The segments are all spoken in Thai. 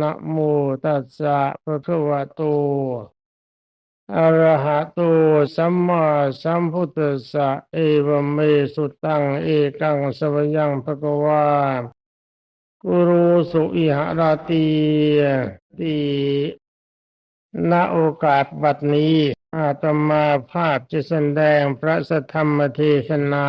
นะโมตัสสะภะคะวะโต อะระหะโต สัมมาสัมพุทธัสสะ เอวเมสุตัง เอกังสวยังภะคะวากุรุสุอิหราตีตีณโอกาสบัดนี้ อาตมาภาพจะแสดงพระสัทธรรมเทศนา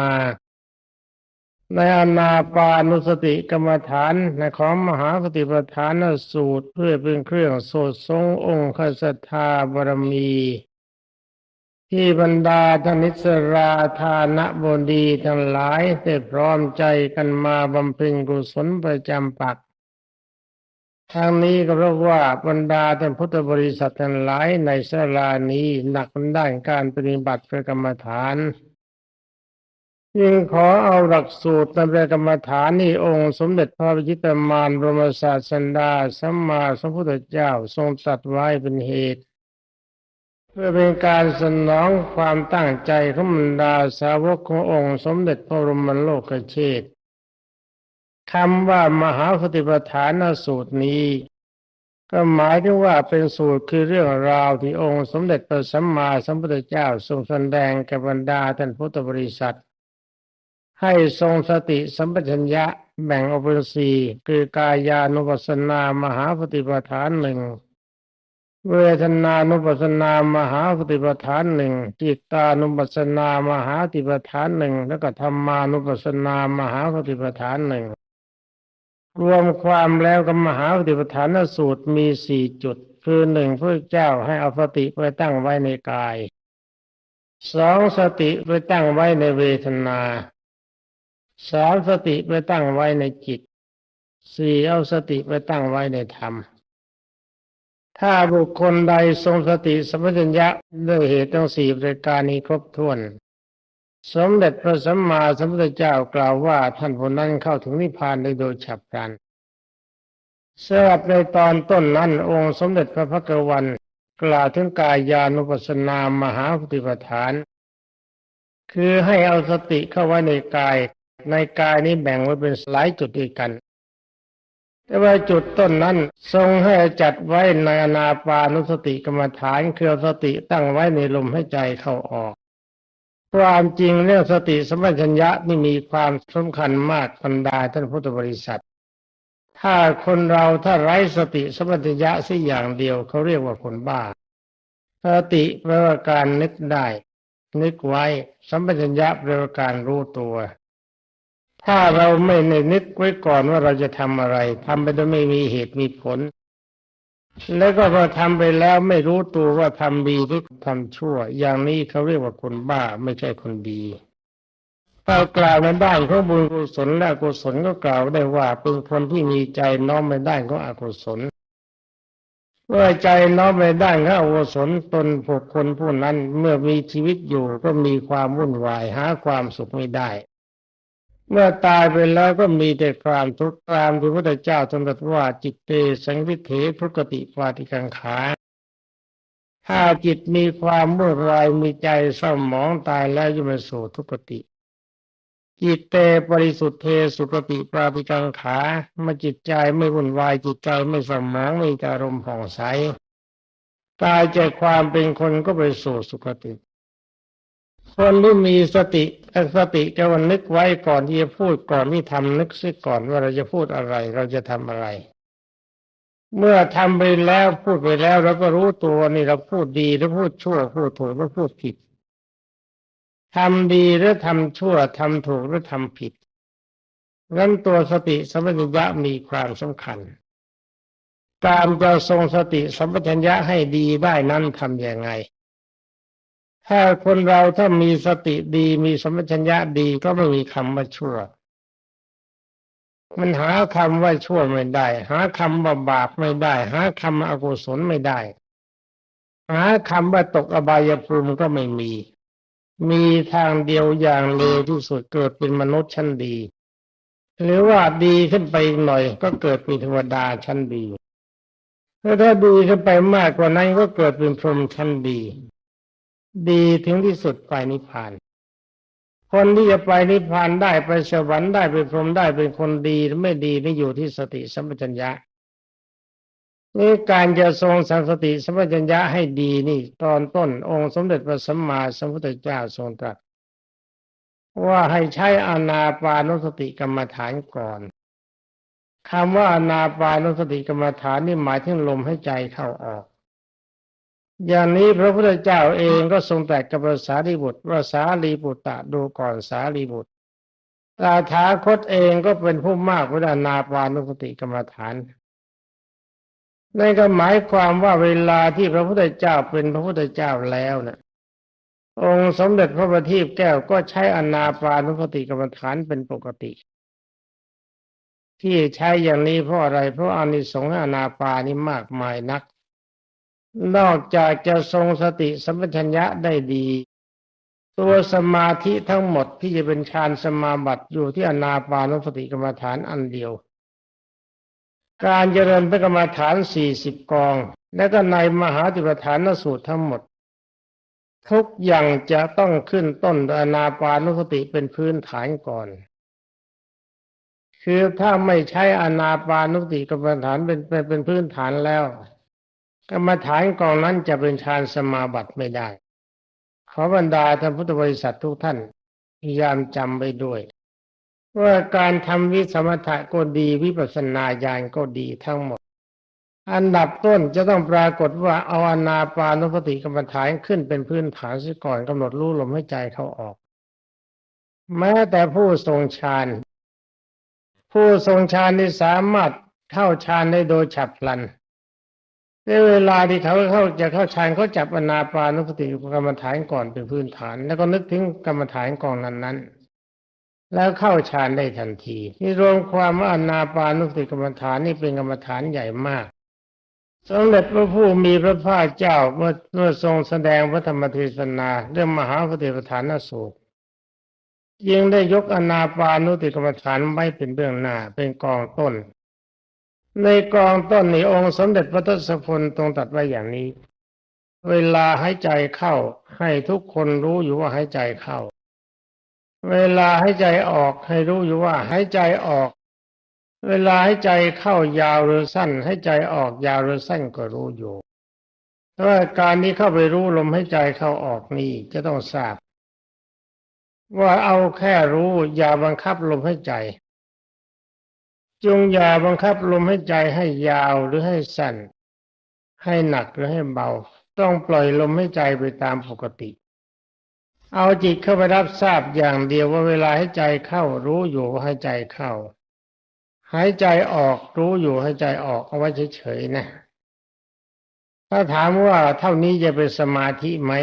ในอนาปานุสติกรรมฐานในของมหาปฏิปทานสูตรเพื่อเป็นเครื่องโสดทรงองค์ขสัทธาบารมี ที่บรรดาธนิสราธานบดีทั้งหลายได้พร้อมใจกันมาบำเพ็ญกุศลประจำปักทางนี้ก็เพราะว่าบรรดาท่านพุทธบริษัททั้งหลายในสลานี้หนักด้านการปฏิบัติพระกรรมฐาน จึงขอเอาหลักสูตรในพระกรรมฐานนี้องค์สมเด็จพระวิจิตรมารบรมศาสดาสัมมาสัมพุทธเจ้าทรงตรัสไว้เป็นเหตุ เพื่อเป็นการสนองความตั้งใจของบรรดาสาวกขององค์สมเด็จพระบรมโลกเชษฐ์คำว่ามหาปฏิปทานสูตรนี้ ก็หมายถึงว่าเป็นสูตรคือเรื่องราวที่องค์สมเด็จพระสัมมาสัมพุทธเจ้าทรงแสดงแก่บรรดาท่านพุทธบริษัท ให้ทรงสติสัมปชัญญะแบ่งออกเป็นสี่คือกายานุปัสสนามหาปฏิปทานหนึ่งเวทนานุปัสสนามหาปฏิปทานหนึ่งจิตตานุปัสสนามหาปฏิปทานหนึ่งแล้วก็ธรรมานุปัสสนามหาปฏิปทานหนึ่งรวมความแล้วกับมหาปฏิปทานสูตรมีสี่จุด คือหนึ่งพระเจ้าให้อาสติไปตั้งไว้ในกายสองสติไปตั้งไว้ในเวทนา สามสติไปตั้งไว้ในจิตสี่เอาสติไปตั้งไว้ในธรรม ถ้าบุคคลใดทรงสติสัมปชัญญะด้วยเหตุทั้งสี่ประการนี้ครบถ้วน สมเด็จพระสัมมาสัมพุทธเจ้ากล่าวว่าท่านผู้นั้นเข้าถึงนิพพานได้โดยฉับพลันสำหรับในตอนต้นนั้นองค์สมเด็จพระพักวันกล่าวถึงกายานุปัสสนามหาปฏิปทาน คือให้เอาสติเข้าไว้ในกาย ในกายนี้แบ่งไว้เป็นหลายจุดด้วยกัน แต่ว่าจุดต้นนั้นทรงให้จัดไว้ในอนาปานุสติกรรมฐานคือสติตั้งไว้ในลมให้ใจเข้าออก ความจริงเรื่องสติสมัชัญญะนี่มีความสำคัญมากบรรดาท่านพุทธบริษัท ถ้าคนเราถ้าไร้สติสมัชัญญะสักอย่างเดียวเขาเรียกว่าคนบ้าสติแปลว่าการนึกได้ นึกไว้สัมปชัญญะแปลว่าการรู้ตัว ถ้าเราไม่ในนึกไว้ก่อนว่าเราจะทำอะไรทำไปโดยไม่มีเหตุมีผล แล้วก็พอทำไปแล้วไม่รู้ตัวว่าทำดีหรือทำชั่ว อย่างนี้เขาเรียกว่าคนบ้าไม่ใช่คนดีถ้ากล่าวในด้านของบุญกุศลและกุศลก็กล่าวได้ว่าเป็นคนที่มีใจน้อมไปด้านของอกุศลเมื่อใจน้อมไปด้านของอกุศลตนบุคคลผู้นั้นเมื่อมีชีวิตอยู่ก็มีความวุ่นวายหาความสุขไม่ได้ เมื่อตายไปแล้วก็มีแต่ความทุกข์ตามพระพุทธเจ้าทรงตรัสว่าจิตเตสังวิเททุกติปาติกังขาถ้าจิตมีความมุ่งวายมีใจเศร้าหมองตายแล้วจะมาสู่ทุกติ จิตเตบริสุทธิเทสุกติปาติกังขาเมื่อจิตใจไม่วุ่นวายจิตใจไม่สมองไม่อารมณ์ผ่องใสตายจากความเป็นคนก็ไปสู่สุคติ คนที่มีสติสติจะวันนึกไว้ก่อนที่จะพูดก่อนที่ทำนึกซิก่อนว่าเราจะพูดอะไร เราจะทำอะไร เมื่อทำไปแล้วพูดไปแล้วเราก็รู้ตัวนี่เราพูดดีหรือพูดชั่วพูดถูกหรือพูดผิดทำดีหรือทำชั่วทำถูกหรือทำผิดงั้นตัวสติสัมปชัญญะมีความสำคัญ การจะทรงสติสัมปชัญญะให้ดีได้นั้นทำยังไง ถ้าคนเราถ้ามีสติดีมีสมัชัญญะดีก็ไม่มีคำว่าชั่ว มันหาคำว่าชั่วไม่ได้ หาคำว่าบาปไม่ได้ หาคำอกุศลไม่ได้ หาคำว่าตกอบายภูมิก็ไม่มี มีทางเดียวอย่างเลวที่สุดเกิดเป็นมนุษย์ชั้นดี หรือว่าดีขึ้นไปหน่อย ก็เกิดเป็นเทวดาชั้นดีถ้าดีขึ้นไปมากกว่านั้นก็เกิดเป็นพรหมชั้นดี ดีถึงที่สุดไปนิพพาน คนที่จะไปนิพพานได้ไปสวรรค์ได้ไปพรหมได้เป็นคนดีหรือไม่ดีนี่อยู่ที่สติสัมปชัญญะนี่การจะทรงสัมสติสัมปชัญญะให้ดีนี่ ตอนต้นองค์สมเด็จพระสัมมาสัมพุทธเจ้าทรงตรัสว่าให้ใช้อานาปานสติกรรมฐานก่อนคำว่าอานาปานสติกรรมฐานนี่หมายถึงลมให้ใจเข้าออก อย่างนี้พระพุทธเจ้าเองก็ทรงแต่กับภาษาลีบุตรว่าสาลีบุตรดูก่อนสาลีบุตรตาถาคตเองก็เป็นผู้มากวิานาปานุสติกรรมฐานนั่นก็หมายความว่าเวลาที่พระพุทธเจ้าเป็นพระพุทธเจ้าแล้วนะ่ะองค์สมเด็จพระบัณฑิตแก้วก็ใช้อนาปานุสติกรรมฐานเป็นปกติ ที่ใช้อย่างนี้เพราะอะไรเพราะอานิสงส์อนาปานี้มากมายนัก นอกจากจะทรงสติสัมปชัญญะได้ดี ตัวสมาธิทั้งหมดที่จะเป็นฌานสมาบัติอยู่ที่อนาปานุสติกรรมฐานอันเดียว การเจริญพระกรรมฐานสี่สิบกอง และก็ในมหาติปฐานสูตรทั้งหมด ทุกอย่างจะต้องขึ้นต้นอนาปานุสติเป็นพื้นฐานก่อนคือถ้าไม่ใช้อนาปานุสติกรรมฐานเป็นเป็นพื้นฐานแล้ว กรรมฐานกองนั้นจะเป็นฌานสมาบัติไม่ได้ ขอบรรดาท่านพุทธบริษัททุกท่านพยายามจำไปด้วยว่าการทำวิสมถะก็ดีวิปัสสนาญาณก็ดีทั้งหมด อันดับต้นจะต้องปรากฏว่าเอาอนาปานุสติกรรมฐานขึ้นเป็นพื้นฐานซะก่อนกำหนดรู้ลมให้ใจเขาออก แม้แต่ผู้ทรงฌานผู้ทรงฌานที่สามารถเข้าฌานได้โดยฉับพลัน ในเวลาที่เขาเข้าจะเข้าฌานเขาจับอนาปานุสติกรรมฐานก่อนเป็นพื้นฐาน แล้วก็นึกถึงกรรมฐานกองนั้นนั้นแล้วเข้าฌานได้ทันทีนี่รวมความว่าอนาปานุสติกรรมฐานนี่เป็นกรรมฐานใหญ่มากสมเด็จพระผู้มีพระภาคเจ้าเมื่อเมื่อทรงแสดงพระธรรมเทศนาเรื่องมหาปฏิปทานสูตรยังได้ยกอนาปานุติกรรมฐานไว้เป็นเบื้องหน้าเป็นกองต้น ในกองต้นในองค์สมเด็จพระทศพลตรงตัดไว้อย่างนี้ เวลาหายใจเข้า ให้ทุกคนรู้อยู่ว่าหายใจเข้า เวลาหายใจออกให้รู้อยู่ว่าหายใจออก เวลาให้ใจเข้ายาวหรือสั้นให้ใจออกยาวหรือสั้นก็รู้อยู่เพราะการนี้เข้าไปรู้ลมให้ใจเข้าออกนี่จะต้องทราบ ว่าเอาแค่รู้อย่าบังคับลมให้ใจ จงอย่าบังคับลมให้ใจให้ยาวหรือให้สั้น ให้หนักหรือให้เบา ต้องปล่อยลมให้ใจไปตามปกติ เอาจิตเข้าไปรับทราบอย่างเดียวว่าเวลาให้ใจเข้ารู้อยู่ว่าให้ใจเข้า หายใจออกรู้อยู่หายใจออกเอาไว้เฉยๆนะ ถ้าถามว่าเท่านี้จะเป็นสมาธิไหม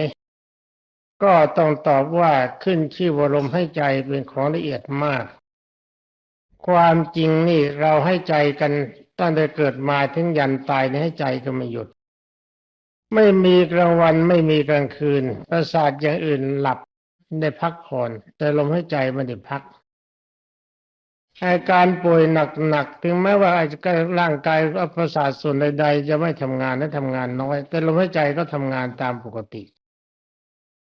ก็ต้องตอบว่าขึ้นชื่อวลมให้ใจเป็นของละเอียดมาก ความจริงนี่เราให้ใจกันตั้งแต่เกิดมาถึงยันตายในให้ใจก็ไม่หยุด ไม่มีกลางวันไม่มีกลางคืน ประสาทอย่างอื่นหลับได้พักผ่อน แต่ลมให้ใจไม่ได้พักอาการป่วยหนักๆถึงแม้ว่าอาจจะร่างกายประสาทส่วนใด ๆ จะไม่ทำงานและทำงานน้อย แต่ลมหายใจก็ทำงานตามปกติ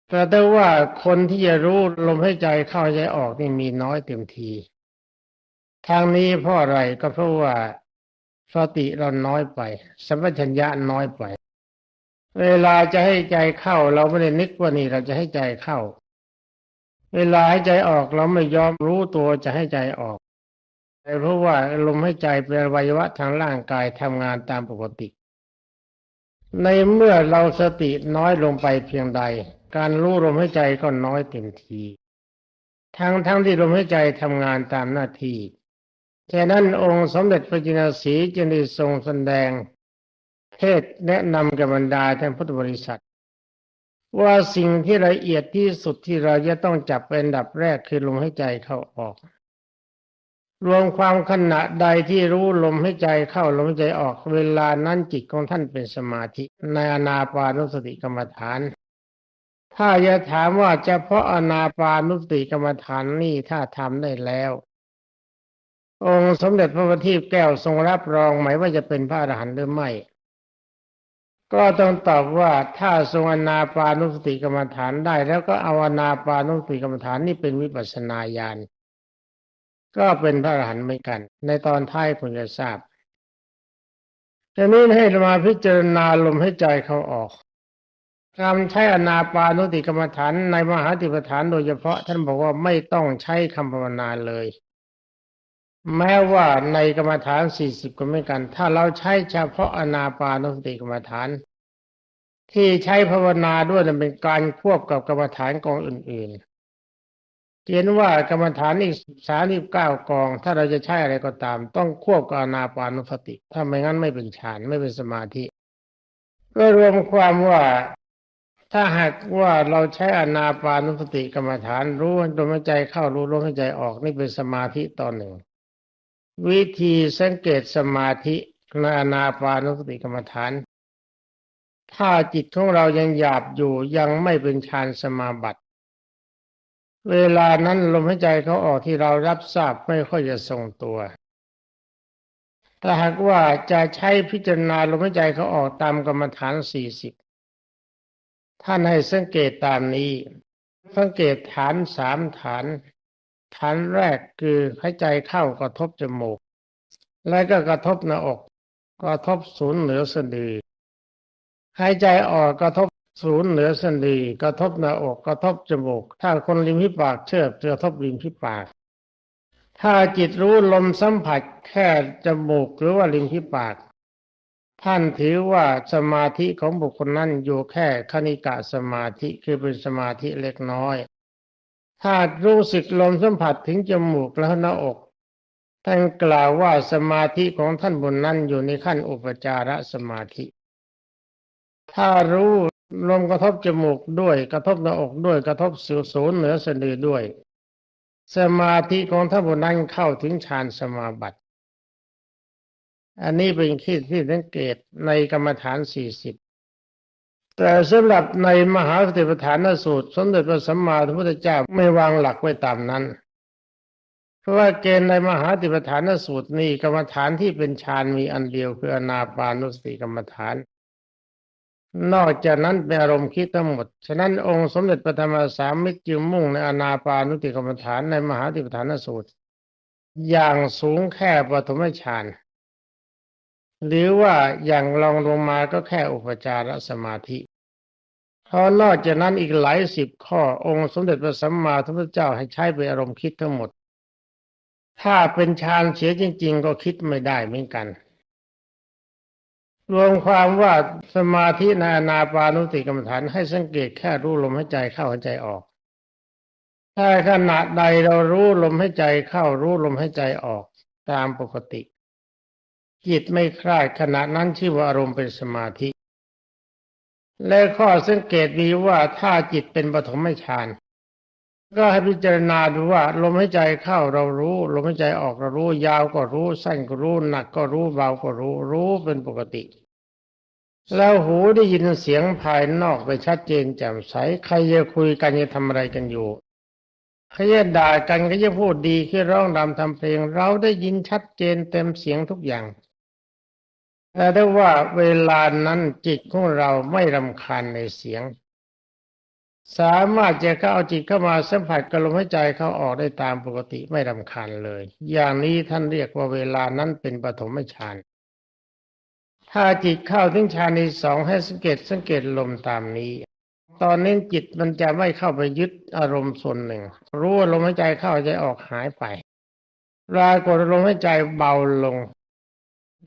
แต่ได้ว่าคนที่จะรู้ลมหายใจเข้าใจออกนี่มีน้อยเต็มที ทางนี้เพราะอะไรก็เพราะว่าสติเราน้อยไป สัมปชัญญะน้อยไป เวลาจะให้ใจเข้า เราไม่ได้นึกว่านี่เราจะให้ใจเข้า เวลาให้ใจออกเราไม่ยอมรู้ตัวจะให้ใจออกเพราะว่าลมหายใจเป็นอวัยวะทางร่างกายทำงานตามปกติ ในเมื่อเราสติน้อยลงไปเพียงใด การรู้ลมหายใจก็น้อยเต็มที ทั้งทั้งที่ลมหายใจทำงานตามหน้าที่ ฉะนั้นองค์สมเด็จพระจินสีจึงได้ทรงแสดงเทศแนะนำกับบรรดาท่านพุทธบริษัท ว่าสิ่งที่ละเอียดที่สุดที่เราจะต้องจับเป็นดับแรกคือลมหายใจเข้าออก รวมความขณะใดที่รู้ลมให้ใจเข้าลมใจออกเวลานั้นจิตของท่านเป็นสมาธิในอนาปานุสติกรรมฐาน ถ้าจะถามว่าเฉพาะอนาปานุสติกรรมฐานนี่ถ้าทำได้แล้ว องค์สมเด็จพระบัณฑิตแก้วทรงรับรองไหมว่าจะเป็นพระอรหันต์หรือไม่ ก็ต้องตอบว่าถ้าทรงอนาปานุสติกรรมฐานได้ แล้วก็เอาอนาปานุสติกรรมฐานนี่เป็นวิปัสสนาญาณก็เป็นพระอรหันต์เหมือนกัน ในตอนท้ายคุณจะทราบทีนี้ให้มาพิจารณาลมให้ใจเขาออกการใช้อนาปานุติกรรมฐานในมหาติปฐานโดยเฉพาะท่านบอกว่าไม่ต้องใช้คำภาวนาเลย แม้ว่าในกรรมฐานสี่สิบก็ไม่กัน ถ้าเราใช้เฉพาะอนาปานุสติกรรมฐาน ที่ใช้ภาวนาด้วยนั้นเป็นการควบกับกรรมฐานกองอื่นๆเห็นว่ากรรมฐานอีกสามสิบเก้ากอง ถ้าเราจะใช้อะไรก็ตาม ต้องควบกับอนาปานุสติ ถ้าไม่งั้นไม่เป็นฌานไม่เป็นสมาธิก็รวมความว่าถ้าหากว่าเราใช้อนาปานุสติกรรมฐานรู้ลมหายใจเข้ารู้ลมหายใจออกนี่เป็นสมาธิตอนหนึ่ง วิธีสังเกตสมาธิในอนาปานุสติกรรมฐาน ถ้าจิตของเรายังหยาบอยู่ยังไม่เป็นฌานสมาบัติ เวลานั้นลมหายใจเขาออกที่เรารับทราบไม่ค่อยจะทรงตัว ถ้าหากว่าจะใช้พิจารณาลมหายใจเขาออกตามกรรมฐานสี่สิบท่านให้สังเกตตามนี้ สังเกตฐานสามฐาน ฐานแรกคือหายใจเข้ากระทบจมูก แล้วก็กระทบหน้าอก กระทบศูนย์เหนือสะดือหายใจออกกระทบศูนย์เหนือสะดือกระทบหน้าอกกระทบจมูก ถ้าคนริมที่ปากเชื่อจะกระทบริมที่ปาก ถ้าจิตรู้ลมสัมผัสแค่จมูกหรือว่าริมที่ปาก ท่านถือว่าสมาธิของบุคคลนั้นอยู่แค่คณิกะสมาธิคือเป็นสมาธิเล็กน้อย ถ้ารู้สึกลมสัมผัสถึงจมูกและหน้าอก ท่านกล่าวว่าสมาธิของท่านบนนั้นอยู่ในขั้นอุปจารสมาธิ ถ้ารู้ลมกระทบจมูกด้วยกระทบหน้าอกด้วยกระทบสิวศูนย์เหนือสะดือด้วย สมาธิของท่านบนนั้นเข้าถึงฌานสมาบัติ อันนี้เป็นขีดที่สังเกตในกรรมฐานสี่สิบ แต่สำหรับในมหาสติปัฏฐานสูตร สมเด็จพระสัมมาสัมพุทธเจ้าไม่วางหลักไว้ตามนั้น เพราะว่าเกณฑ์ในมหาสติปัฏฐานสูตรนี้กรรมฐานที่เป็นฌานมีอันเดียวคืออนาปานุสติกรรมฐาน นอกจากนั้นเป็นอารมณ์คิดทั้งหมด ฉะนั้นองค์สมเด็จพระธรรมสามมิตรจึงมุ่งในอนาปานุสติกรรมฐานในมหาสติปัฏฐานสูตร อย่างสูงแค่ปฐมฌาน หรือว่าอย่างลองลงมาก็แค่อุปจารสมาธิพอนอกจากนั้นอีกหลายสิบข้อองค์สมเด็จพระสัมมาสัมพุทธเจ้าให้ใช้เป็นอารมณ์คิดทั้งหมด ถ้าเป็นฌานเสียจริง ๆ ก็คิดไม่ได้เหมือนกัน รวมความว่าสมาธิในอนาปานุติกรรมฐานให้สังเกตแค่รู้ลมหายใจเข้าหายใจออก ถ้าขณะใดเรารู้ลมหายใจเข้ารู้ลมหายใจออกตามปกติ จิตไม่คลายขณะนั้นชื่อว่าอารมณ์เป็นสมาธิ และข้อสังเกตมีว่าถ้าจิตเป็นปฐมฌานก็ให้พิจารณาดูว่าลมหายใจเข้าเรารู้ ลมหายใจออกเรารู้ ยาวก็รู้ สั้นก็รู้ หนักก็รู้เบาก็รู้ รู้เป็นปกติ แล้วหูได้ยินเสียงภายนอกไปชัดเจนแจ่มใสใครจะคุยกันจะทำอะไรกันอยู่ใครจะด่ากันก็จะพูดดีที่ร้องรำทำเพลง เราได้ยินชัดเจนเต็มเสียงทุกอย่าง แต่ได้ว่าเวลานั้นจิตของเราไม่รำคาญในเสียง สามารถจะเข้าเอาจิตเข้ามาสัมผัสกับลมหายใจเข้าออกได้ตามปกติไม่รำคาญเลย อย่างนี้ท่านเรียกว่าเวลานั้นเป็นปฐมฌานถ้าจิตเข้าถึงฌานที่สองให้สังเกตสังเกตลมตามนี้ ตอนนี้จิตมันจะไม่เข้าไปยึดอารมณ์ส่วนหนึ่ง รู้ว่าลมหายใจเข้าใจออกหายไปรากฏลมหายใจเบาลง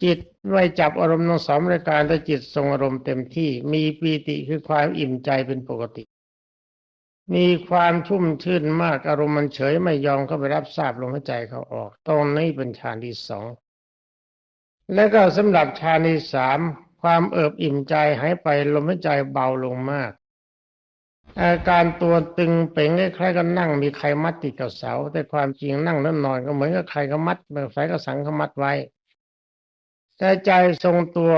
จิตไม่จับอารมณ์ทั้งสองรายการแต่จิตทรงอารมณ์เต็มที่ มีปีติคือความอิ่มใจเป็นปกติ มีความชุ่มชื่นมากอารมณ์มันเฉยไม่ยอมเข้าไปรับทราบลมหายใจเขาออก ตรงนี้เป็นฌานที่สองและก็สำหรับฌานที่สามความเอิบอิ่มใจหายไปลมหายใจเบาลงมาก อาการตัวตึงเป่งคล้ายๆกับนั่งมีใครมัดติดกับเสา แต่ความจริงนั่งแล้วนอนก็เหมือนกับใครก็มัดแบบสายกระสังเขามัดไว้ แต่ใจทรงตัว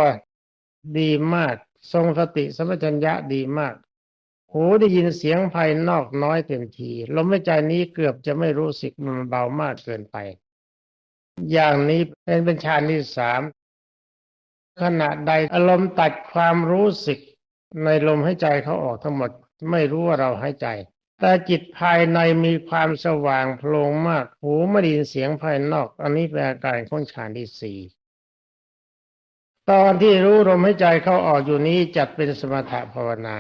ดีมาก ทรงสติสัมปชัญญะดีมาก หูได้ยินเสียงภายนอกน้อยเต็มทีลมหายใจนี้เกือบจะไม่รู้สึกมันเบามากเกินไป อย่างนี้เป็นเป็นฌานที่สามขณะใดอารมณ์ตัดความรู้สึกในลมหายใจเขาออกทั้งหมด ไม่รู้ว่าเราหายใจ แต่จิตภายในมีความสว่างโพลงมาก หูไม่ได้ยินเสียงภายนอก อันนี้เป็นอาการของฌานที่สี่ ตอนที่รู้ลมหายใจเข้าออกอยู่นี้จัดเป็นสมถะภาวนา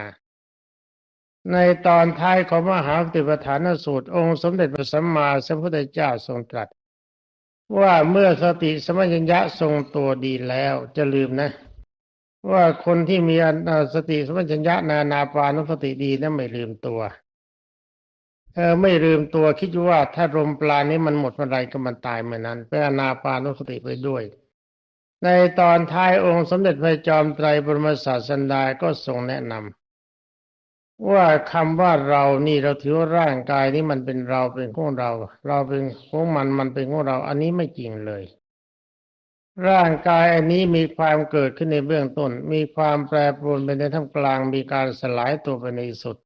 ในตอนท้ายของมหาปฏิปทานสูตร องค์สมเด็จพระสัมมาสัมพุทธเจ้าทรงตรัส ว่าเมื่อสติสมัญญะทรงตัวดีแล้วจะลืมนะ ว่าคนที่มีสติสมัญญะนานาปานุสติดีนั้นไม่ลืมตัวเออไม่ลืมตัวคิดว่าถ้าลมปรานี้มันหมดเมื่อไรก็มันตายเมื่อนั้นเป็นอนาปานุสติไปด้วย ในตอนท้ายองค์สมเด็จพระจอมไตรบรมศาสดาก็ทรงแนะนำว่าคำว่าเรานี่เราถือว่าร่างกายนี้มันเป็นเราเป็นของเรา เราเป็นของมันมันเป็นของเรา อันนี้ไม่จริงเลย ร่างกายอันนี้มีความเกิดขึ้นในเบื้องต้น มีความแปรปรวนไปในท่ามกลางมีการสลายตัวไปในสุด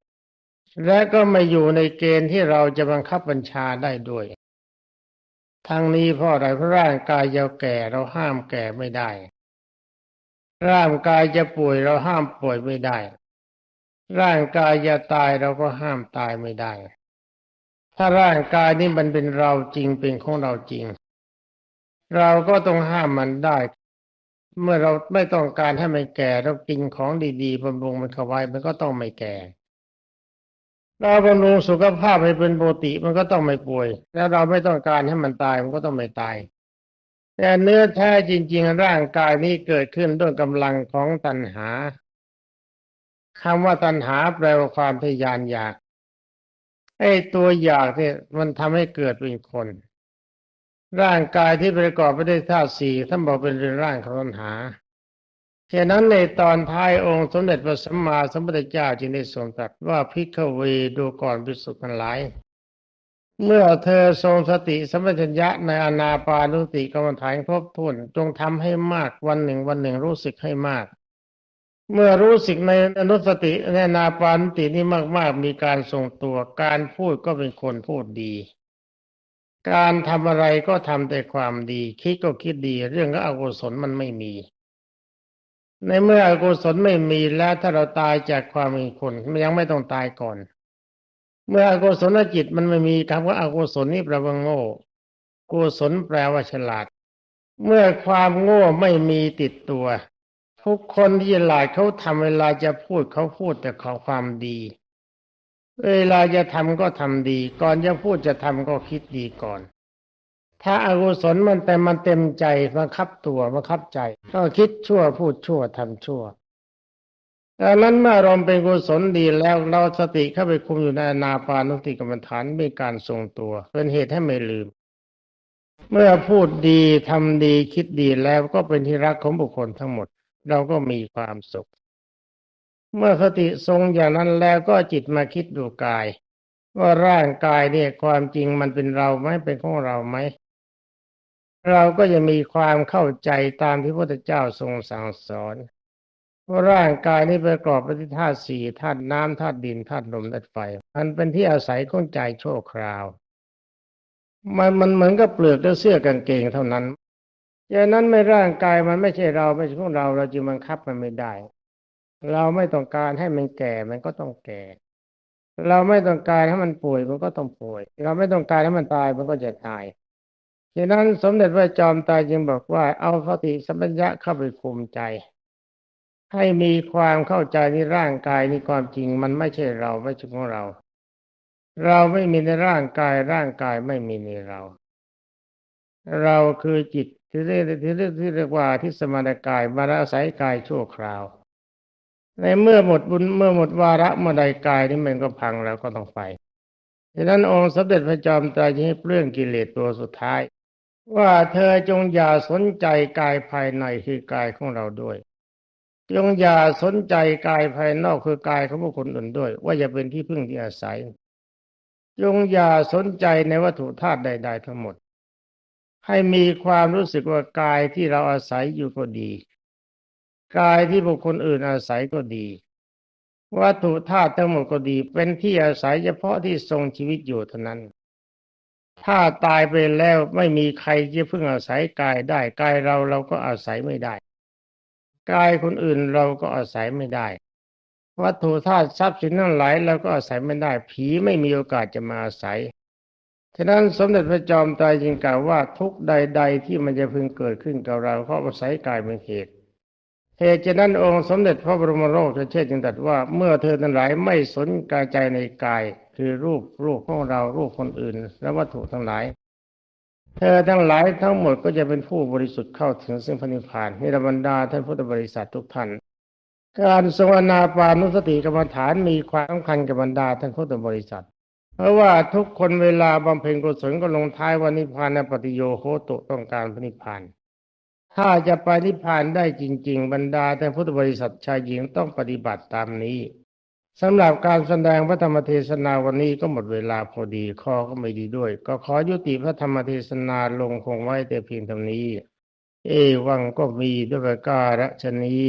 และก็ไม่อยู่ในเกณฑ์ที่เราจะบังคับบัญชาได้ด้วย ทั้งนี้เพราะอะไรเพราะร่างกายจะแก่เราห้ามแก่ไม่ได้ ร่างกายจะป่วยเราห้ามป่วยไม่ได้ ร่างกายจะตายเราก็ห้ามตายไม่ได้ ถ้าร่างกายนี้มันเป็นเราจริงเป็นของเราจริง เราก็ต้องห้ามมันได้ เมื่อเราไม่ต้องการให้มันแก่เรากินของดีๆบำรุงมันเข้าไว้มันก็ต้องไม่แก่ เราบำรุงสุขภาพให้เป็นปกติมันก็ต้องไม่ป่วย แล้วเราไม่ต้องการให้มันตายมันก็ต้องไม่ตาย แต่เนื้อแท้จริง ๆ ร่างกายนี้เกิดขึ้นด้วยกำลังของตัณหาคำว่าตัณหาแปลว่าความทยานอยากไอ้ตัวอยากเนี่ยมันทำให้เกิดเป็นคน ร่างกายที่ประกอบไปด้วยธาตุสี่ท่านบอกเป็นเรื่องร่างของตัณหา ฉะนั้นในตอนท้ายองค์สมเด็จพระสัมมาสัมพุทธเจ้าจึงได้ทรงตรัสว่าพิกเวดูก่อนพิสุทธิ์ทั้งหลาย เมื่อเธอทรงสติสัมปชัญญะในอนาปานุสติกรรมฐานครบถ้วนจงทำให้มากวันหนึ่งวันหนึ่งรู้สึกให้มาก เมื่อรู้สึกในอนุสติในอนาปานุสตินี้มาก ๆ มีการทรงตัวการพูดก็เป็นคนพูดดีการทำอะไรก็ทำแต่ความดี คิดก็คิดดี เรื่องก็อกุศลมันไม่มี ในเมื่ออกุศลไม่มีแล้วถ้าเราตายจากความเป็นคนยังไม่ต้องตายก่อน เมื่ออกุศลจิตมันไม่มีคำว่าอกุศลนี่แปลว่าโง่กุศลแปลว่าฉลาด เมื่อความโง่ไม่มีติดตัว ทุกคนที่ฉลาดเขาทำเวลาจะพูดเขาพูดแต่ขอความดี เวลาจะทำก็ทำดี ก่อนจะพูดจะทำก็คิดดีก่อน ถ้าอากุศลมันแต่มันเต็มใจบังคับตัวบังคับใจ ก็คิดชั่วพูดชั่วทำชั่วดังนั้นเมื่ออารมณ์เป็นกุศลดีแล้วเราสติเข้าไปคุมอยู่ในนาปานุสติกรรมฐานมีการทรงตัว เป็นเหตุให้ไม่ลืม เมื่อพูดดีทำดีคิดดีแล้วก็เป็นที่รักของบุคคลทั้งหมด เราก็มีความสุข เมื่อสติทรงอย่างนั้นแล้วก็จิตมาคิดดูกาย ว่าร่างกายเนี่ยความจริงมันเป็นเราไหมเป็นของเราไหม เราก็จะมีความเข้าใจตามที่พระพุทธเจ้าทรงสั่งสอนว่าร่างกายนี้ประกอบไปด้วยธาตุสี่ธาตุน้ำธาตุดินธาตุลมธาตุไฟมันเป็นที่อาศัยของใจชั่วคราว มันมันเหมือนกับเปลือกและเสื้อกางเกงเท่านั้นอย่างนั้นไม่ร่างกายมันไม่ใช่เราไม่ใช่ของเราเราจึงบังคับมันไม่ได้ เราไม่ต้องการให้มันแก่มันก็ต้องแก่ เราไม่ต้องการให้มันป่วยมันก็ต้องป่วย เราไม่ต้องการให้มันตายมันก็จะตาย ฉะนั้นสมเด็จพระจอมตรจึงบอกว่า เอาสติสัมปชัญญะเข้าไปคุมใจ ให้มีความเข้าใจในร่างกายในความจริงมันไม่ใช่เราไม่ใช่ของเรา เราไม่มีในร่างกายร่างกายไม่มีในเรา เราคือจิตที่เรียกที่เรียกที่เรียกว่าที่สมานกายมาอาศัยกายชั่วคราว ในเมื่อหมดบุญเมื่อหมดวาระเมื่อใดกายนี้มันก็พังแล้วก็ต้องไปดังนั้นองค์สมเด็จพระจอมไตรจึงให้เปลื้องกิเลสตัวสุดท้าย ว่าเธอจงอย่าสนใจกายภายในคือกายของเราด้วย จงอย่าสนใจกายภายนอกคือกายของบุคคลอื่นด้วย ว่าจะเป็นที่พึ่งที่อาศัย จงอย่าสนใจในวัตถุธาตุใด ๆ ทั้งหมด ให้มีความรู้สึกว่ากายที่เราอาศัยอยู่ก็ดี กายที่บุคคลอื่นอาศัยก็ดี วัตถุธาตุทั้งหมดก็ดี เป็นที่อาศัยเฉพาะที่ทรงชีวิตอยู่เท่านั้น ถ้าตายไปแล้วไม่มีใครจะพึ่งอาศัยกายได้กายเราเราก็อาศัยไม่ได้กายคนอื่นเราก็อาศัยไม่ได้ วัตถุธาตุทรัพย์สินทั้งหลายเราก็อาศัยไม่ได้ ผีไม่มีโอกาสจะมาอาศัยฉะนั้นสมเด็จพระจอมไตรจึงกล่าวว่าทุกใด ๆ ที่มันจะพึงเกิดขึ้นกับเราเพราะอาศัยกายเป็นเหตุเหตุฉะนั้นองค์สมเด็จพระบรมโลกเชษจึงตรัสว่าเมื่อเธอทั้งหลายไม่สนกายใจในกาย คือรูปรูปของเรารูปคนอื่น และวัตถุทั้งหลาย เธอทั้งหลายทั้งหมดก็จะเป็นผู้บริสุทธิ์เข้าถึงซึ่งพระนิพพานนิรบรรดาท่านพุทธบริษัททุกท่านการทรงอนาปานุสติกรรมฐานมีความสำคัญกับบรรดาท่านพุทธบริษัท เพราะว่าทุกคนเวลาบำเพ็ญกุศลก็ลงท้ายว่านิพพานปฏิโยโหตุต้องการพระนิพพานถ้าจะไปนิพพานได้จริง ๆ บรรดาท่านพุทธบริษัทชายหญิงต้องปฏิบัติตามนี้ สำหรับการแสดงพระธรรมเทศนาวันนี้ก็หมดเวลาพอดีคอก็ไม่ดีด้วย ก็ขอยุติพระธรรมเทศนาลงคงไว้แต่เพียงเท่านี้ เอวังก็มีด้วยการชนี้